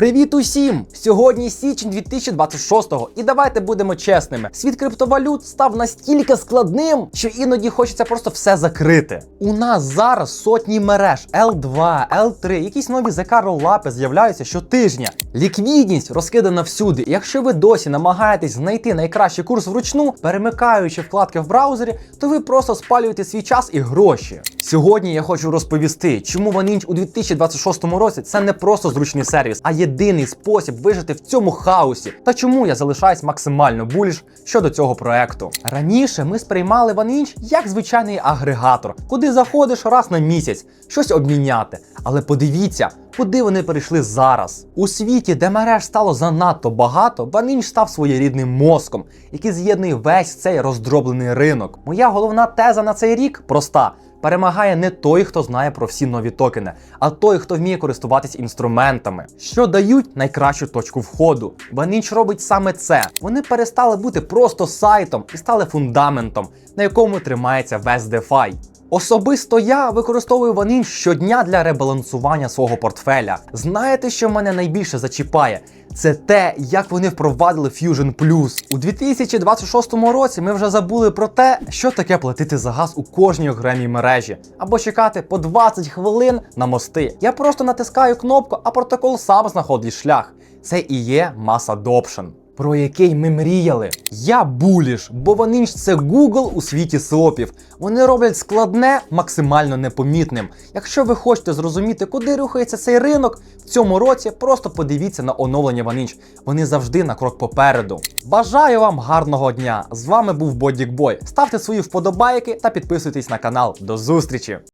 Привіт усім! Сьогодні січень 2026-го, і давайте будемо чесними. Світ криптовалют став настільки складним, що іноді хочеться просто все закрити. У нас зараз сотні мереж L2, L3, якісь нові ЗК ролапи з'являються щотижня. Ліквідність розкидана всюди. Якщо ви досі намагаєтесь знайти найкращий курс вручну, перемикаючи вкладки в браузері, то ви просто спалюєте свій час і гроші. Сьогодні я хочу розповісти, чому OneInch у 2026 році це не просто зручний сервіс, а єдиний спосіб вижити в цьому хаосі. Та чому я залишаюсь максимально буліш щодо цього проекту. Раніше ми сприймали OneInch як звичайний агрегатор, куди заходиш раз на місяць, щось обміняти. Але подивіться, куди вони перейшли зараз. У світі, де мереж стало занадто багато, OneInch став своєрідним мозком, який з'єднує весь цей роздроблений ринок. Моя головна теза на цей рік проста. Перемагає не той, хто знає про всі нові токени, а той, хто вміє користуватись інструментами, що дають найкращу точку входу. Ванінч робить саме це. Вони перестали бути просто сайтом і стали фундаментом, на якому тримається весь DeFi. Особисто я використовую OneInch щодня для ребалансування свого портфеля. Знаєте, що мене найбільше зачіпає? Це те, як вони впровадили Fusion Plus. У 2026 році ми вже забули про те, що таке платити за газ у кожній окремій мережі, або чекати по 20 хвилин на мости. Я просто натискаю кнопку, а протокол сам знаходить шлях. Це і є Mass Adoption. Про який ми мріяли. Я буліш, бо вони ж це Google у світі сопів. Вони роблять складне максимально непомітним. Якщо ви хочете зрозуміти, куди рухається цей ринок в цьому році, просто подивіться на оновлення OneInch. Вони завжди на крок попереду. Бажаю вам гарного дня! З вами був Бодік Бой. Ставте свої вподобайки та підписуйтесь на канал. До зустрічі!